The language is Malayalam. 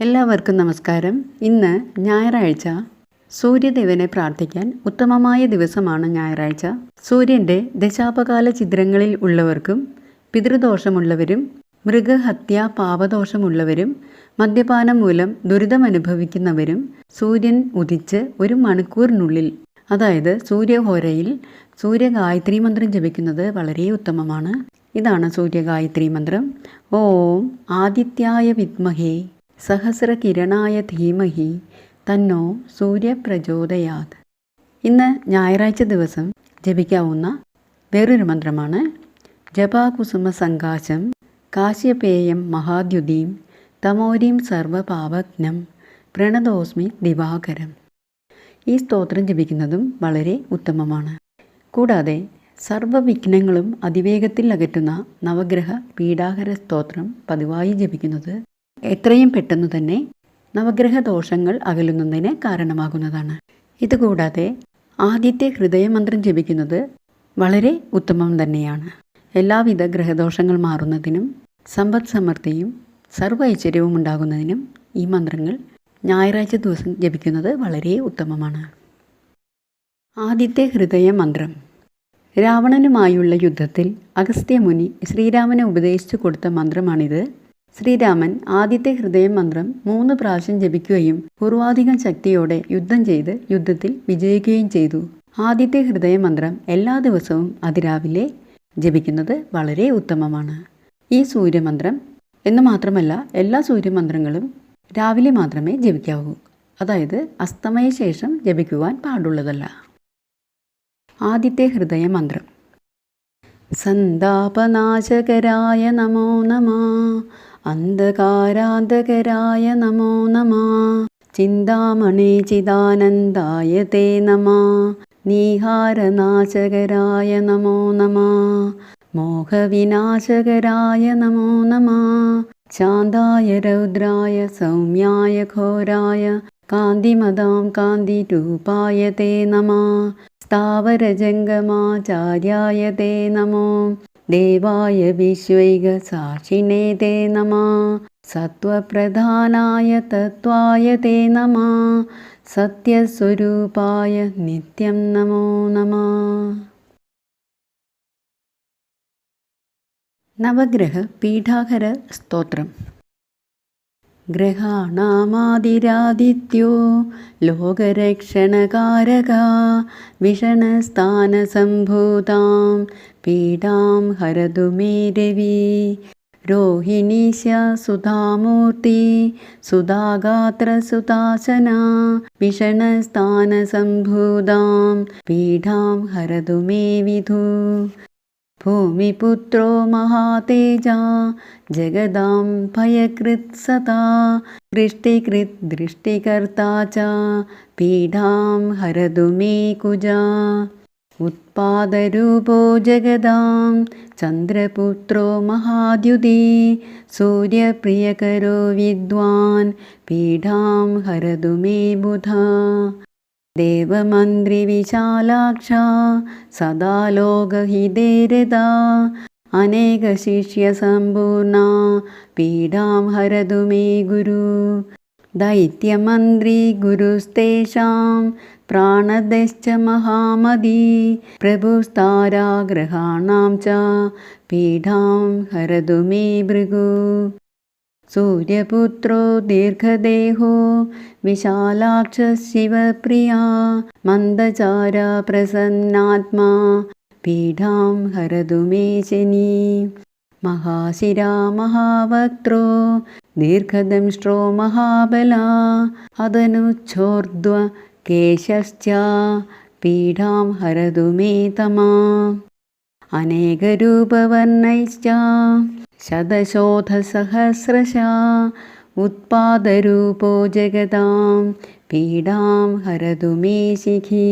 എല്ലാവർക്കും നമസ്കാരം. ഇന്ന് ഞായറാഴ്ച. സൂര്യദേവനെ പ്രാർത്ഥിക്കാൻ ഉത്തമമായ ദിവസമാണ് ഞായറാഴ്ച. സൂര്യന്റെ ദശാപകാല ചിത്രങ്ങളിൽ ഉള്ളവർക്കും പിതൃദോഷമുള്ളവരും മൃഗഹത്യ പാപദോഷമുള്ളവരും മദ്യപാനം മൂലം ദുരിതമനുഭവിക്കുന്നവരും സൂര്യൻ ഉദിച്ച് ഒരു മണിക്കൂറിനുള്ളിൽ അതായത് സൂര്യഹോരയിൽ സൂര്യഗായത്രി മന്ത്രം ജപിക്കുന്നത് വളരെ ഉത്തമമാണ്. ഇതാണ് സൂര്യഗായത്രി മന്ത്രം. ഓം ആദിത്യായ വിദ്മഹേ. സഹസ്രകിരണായ ധീമഹി തന്നോ സൂര്യപ്രചോദയാത്. ഇന്ന് ഞായറാഴ്ച ദിവസം ജപിക്കാവുന്ന വേറൊരു മന്ത്രമാണ് ജപാകുസുമ സങ്കാശം കാശ്യപേയം മഹാദ്യുതീം തമോരീം സർവപാപജ്ഞം പ്രണതോസ്മി ദിവാകരം. ഈ സ്തോത്രം ജപിക്കുന്നതും വളരെ ഉത്തമമാണ്. കൂടാതെ സർവവിഘ്നങ്ങളും അതിവേഗത്തിൽ അകറ്റുന്ന നവഗ്രഹ പീഡാഹര സ്തോത്രം പതിവായി ജപിക്കുന്നത് എത്രയും പെട്ടെന്ന് തന്നെ നവഗ്രഹ ദോഷങ്ങൾ അകലുന്നതിന് കാരണമാകുന്നതാണ്. ഇതുകൂടാതെ ആദ്യത്തെ ഹൃദയമന്ത്രം ജപിക്കുന്നത് വളരെ ഉത്തമം തന്നെയാണ്. എല്ലാവിധ ഗ്രഹദോഷങ്ങൾ മാറുന്നതിനും സമ്പദ് സമൃദ്ധിയും സർവ ഐശ്വര്യവും ഉണ്ടാകുന്നതിനും ഈ മന്ത്രങ്ങൾ ഞായറാഴ്ച ദിവസം ജപിക്കുന്നത് വളരെ ഉത്തമമാണ്. ആദ്യത്തെ ഹൃദയ മന്ത്രം രാവണനുമായുള്ള യുദ്ധത്തിൽ അഗസ്ത്യമുനി ശ്രീരാമനെ ഉപദേശിച്ചു കൊടുത്ത മന്ത്രമാണിത്. ശ്രീരാമൻ ആദ്യത്തെ ഹൃദയ മന്ത്രം മൂന്ന് പ്രാവശ്യം ജപിക്കുകയും പൂർവാധികം ശക്തിയോടെ യുദ്ധം ചെയ്ത് യുദ്ധത്തിൽ വിജയിക്കുകയും ചെയ്തു. ആദ്യത്തെ ഹൃദയ മന്ത്രം എല്ലാ ദിവസവും അതിരാവിലെ ജപിക്കുന്നത് വളരെ ഉത്തമമാണ്. ഈ സൂര്യമന്ത്രം എന്ന് മാത്രമല്ല എല്ലാ സൂര്യമന്ത്രങ്ങളും രാവിലെ മാത്രമേ ജപിക്കാവൂ. അതായത് അസ്തമയ ശേഷം ജപിക്കുവാൻ പാടുള്ളതല്ല. ആദ്യത്തെ ഹൃദയ മന്ത്രം സന്താപനാശകരായ നമോ നമ. അന്ധകാരാന്തകരായ നമോ നമ. ചിന്താമണി ചിദാനന്ദായ തേ നമ. നീഹാരനാശകരായ നമോ നമ. മോഹവിനാശകരായ നമോ നമ. ശാന്തായ രൗദ്രായ സൗമ്യായ ഘോരായ കാന്തിമതാം കാന്തിരൂപായ തേ നമ. സ്ഥാവരജംഗമാചാര്യായ തേ നമോ. ദേവായ വിശ്വൈകസാക്ഷിണേ തേ നമ. സത്വപ്രധാനായ തത്വായ തേ നമ. സത്യസ്വരൂപായ നിത്യം നമോ നമ. നവഗ്രഹ പീഠാകര സ്തോത്രം. ग्रहाणामादिरादित्यो लोकरक्षणकारका विषणस्थानसम्भूतां पीडां हरतु मे मेदेवी रोहिणी सुधामूर्ति सुधा विषणस्थानसम्भूतां पीडां हरतु मे विधु। भूमिपुत्रो महातेजा जगदां पयकृत्सता दृष्टिकृत् दृष्टिकर्ता च पीढां हरदुमे कुजा। उत्पादरूपो जगदां चन्द्रपुत्रो महाद्युति सूर्यप्रियकरो विद्वान् पीडां हरतु मे बुधा। देवमन्त्रिविशालाक्षा सदा लोकहि अनेकशिष्यसम्पूर्णा पीडां हरतु मे गुरु दैत्यमन्त्री गुरुस्तेषां प्राणदश्च महामदी प्रभुस्ताराग्रहाणां च पीडां हरतु मे भृगु മേ दीर्घदेहो സൂര്യപുത്രോ ദീർഘദേഹോ വിശാലാക്ഷ ശിവപ്രിയ മന്ദചാര പ്രസന്നാത്മാ പീഠാം ഹരതു മേ ശനി മഹാശിരാ മഹാവക്ത്രോ ദീർഘദംഷ്ട്രോ മഹാബല അതനുച്ഛോർധ്വ കേശശ്ച പീഠാം ഹരതു അനേകരൂപവർണൈശ്ച ശതശോധസഹസ്രശ ഉത്പാദരൂപോ ജഗതാം പീഡാം ഹരതു മേ ശിഖി.